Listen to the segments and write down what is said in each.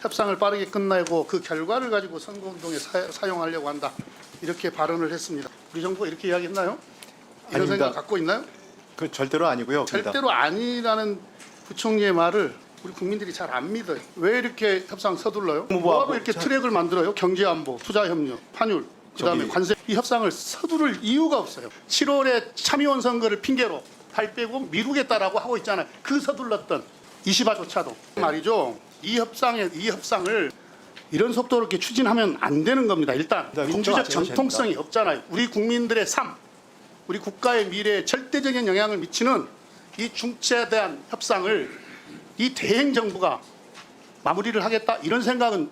협상을 빠르게 끝내고 그 결과를 가지고 선거운동에 사, 사용하려고 한다. 이렇게 발언을 했습니다. 우리 정부가 이렇게 이야기했나요? 이런 아닙니다. 생각 갖고 있나요? 그 절대로 아니고요. 절대로 아니라는 부총리의 말을 우리 국민들이 잘 안 믿어요. 왜 이렇게 협상 서둘러요? 뭐, 뭐하고 뭐, 이렇게 자- 트랙을 만들어요? 경제 안보, 투자 협력, 환율, 그다음에 저기- 관세 이 협상을 서두를 이유가 없어요. 7월에 참의원 선거를 핑계로 발 빼고 미루겠다라고 하고 있잖아요. 그 서둘렀던 이시바조차도 말이죠. 이 협상에 이 협상을 이런 속도로 이렇게 추진하면 안 되는 겁니다. 일단 네, 민주적 정통성이 없잖아요. 우리 국민들의 삶, 우리 국가의 미래에 절대적인 영향을 미치는 이 중체에 대한 협상을 이 대행 정부가 마무리를 하겠다 이런 생각은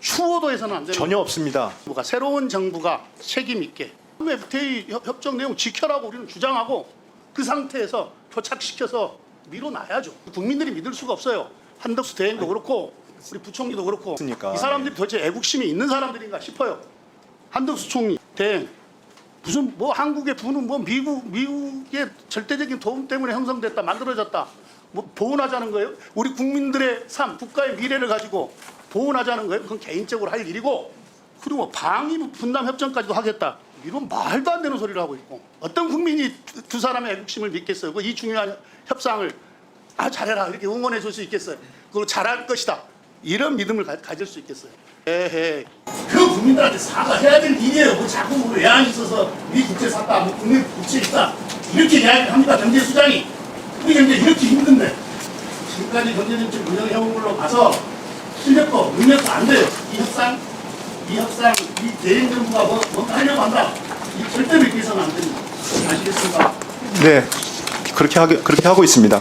추호도 해서는 안 됩니다. 전혀 없습니다. 정부가 새로운 정부가 책임 있게 FTA 협- 협정 내용 지켜라고 우리는 주장하고 그 상태에서 표착시켜서 밀어놔야죠. 국민들이 믿을 수가 없어요. 한덕수 대행도 그렇고 우리 부총리도 그렇고 그러니까. 이 사람들이 도대체 애국심이 있는 사람들인가 싶어요. 한덕수 총리 대행 무슨 뭐 한국의 부는 뭐 미국 미국의 절대적인 도움 때문에 형성됐다 만들어졌다 뭐 보훈하자는 거예요? 우리 국민들의 삶 국가의 미래를 가지고 보훈하자는 거예요? 그건 개인적으로 할 일이고 그리고 뭐 방위 분담 협정까지도 하겠다 이런 말도 안 되는 소리를 하고 있고 어떤 국민이 두- 두 사람의 애국심을 믿겠어요? 그 이 중요한 협상을 아 잘해라 이렇게 응원해 줄 수 있겠어요? 그걸 잘할 것이다 이런 믿음을 가, 가질 수 있겠어요? 에헤 그 국민들한테 사과해야 될 일이에요. 뭐 자꾸 뭐 외환이 있어서 미 국채 샀다, 뭐 국내 국채 있다 이렇게 이야기를 합니다. 경제 수장이 우리 경제 이렇게 힘든데 지금까지 경제정책 운영해온 걸로 봐서 실력도 능력도 안 돼요. 이 협상, 이 협상, 이 대행 정부가 뭐 뭔가 하려고 한다. 이 절대 믿기서는 안 됩니다. 아시겠습니까? 네, 그렇게 하게 그렇게 하고 있습니다.